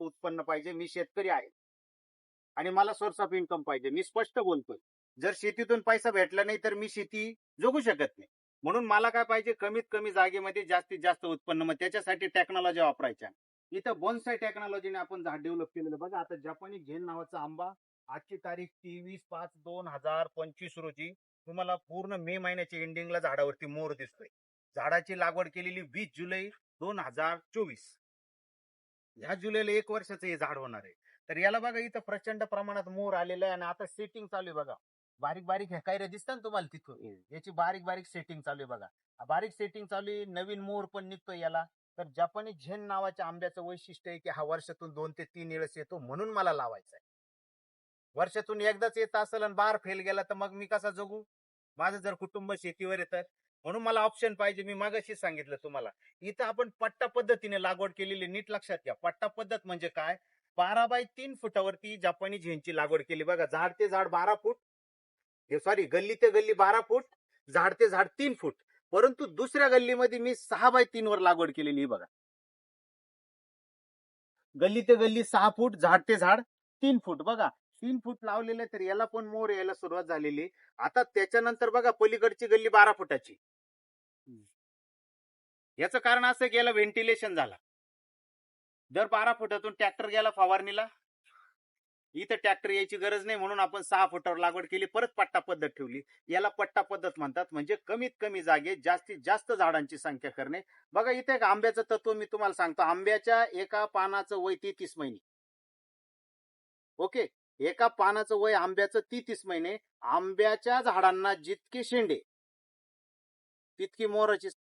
उत्पन्न पाहिजे मी शेतकरी आहे. आणि मला सोर्स ऑफ इन्कम पाहिजे. मी स्पष्ट बोलतोय. जर शेतीतून पैसा भेटला नाही तर मी शेती जगू शकत नाही. म्हणून मला काय पाहिजे? कमीत कमी जागेमध्ये जास्तीत जास्त उत्पन्न. मग त्याच्यासाठी टेक्नॉलॉजी वापरायच्या. इथं बोनसाय टेक्नॉलॉजीने आपण झाड डेव्हलप केलेलं. बघा आता जपानी झेन नावाचा आंबा आजची तारीख तेवीस पाच दोन हजार पंचवीस रोजी तुम्हाला पूर्ण मे महिन्याच्या एंडिंगला झाडावरती मोर दिसतोय. झाडाची लागवड केलेली वीस जुलै दोन हजार चोवीस. ह्या जुलैला एक वर्षाचं हे झाड होणार आहे. तर याला बघा इथं प्रचंड प्रमाणात मोर आलेलं आहे आणि आता सेटिंग चालू आहे बघा. बारीक बारीक ह्या काय दिसतात ना तुम्हाला तिथं याची बारीक बारीक सेटिंग चालू आहे बघा. हा बारीक सेटिंग चालू आहे नवीन मोर पण निघतोय याला. तर जपानी झेन नावाच्या आंब्याचं वैशिष्ट्य आहे की हा वर्षातून दोन ते तीन वेळेस येतो म्हणून मला लावायचा आहे. वर्षातून एकदाच येत असेल आणि बार फेल गेला तर मग मी कसा जगू? माझं जर कुटुंब शेतीवर येतात म्हणून मला ऑप्शन पाहिजे. मी मागाशी सांगितलं तुम्हाला. इथं आपण पट्टा पद्धतीने लागवड केलेली नीट लक्षात घ्या. पट्टा पद्धत म्हणजे काय? बारा बाय तीन फुटावरती जपानी झेनची लागवड केली. बघा झाड ते झाड बारा फूट. सॉरी गल्ली ते गल्ली बारा फूट. झाड ते झाड तीन फूट. परंतु दुसऱ्या गल्लीमध्ये मी सहा बाय तीन वर लागवड केलेली बघा. गल्ली ते गल्ली सहा फूट झाड ते झाड तीन फूट. बघा तीन फूट लावलेले तर याला पण मोर यायला सुरुवात झालेली. आता त्याच्यानंतर बघा पलीकडची गल्ली बारा फुटाची. याचं कारण असं की याला व्हेंटिलेशन झाला. दर बारा फुटातून ट्रॅक्टर गेला फवारणीला. इथं ट्रॅक्टर यायची गरज नाही म्हणून आपण सहा फुटावर लागवड केली परत पट्टा पद्धत ठेवली. याला पट्टा पद्धत म्हणतात. म्हणजे कमीत कमी जागेत जास्तीत जास्त झाडांची संख्या करणे. बघा इथे एक आंब्याचं तत्व मी तुम्हाला सांगतो. आंब्याच्या एका पानाचं वय तेहतीस महिने. ओके? एका पानाचं वय आंब्याचं ती तीस महिने आंब्याच्या झाडांना जितके शेंडे तितकी मोराची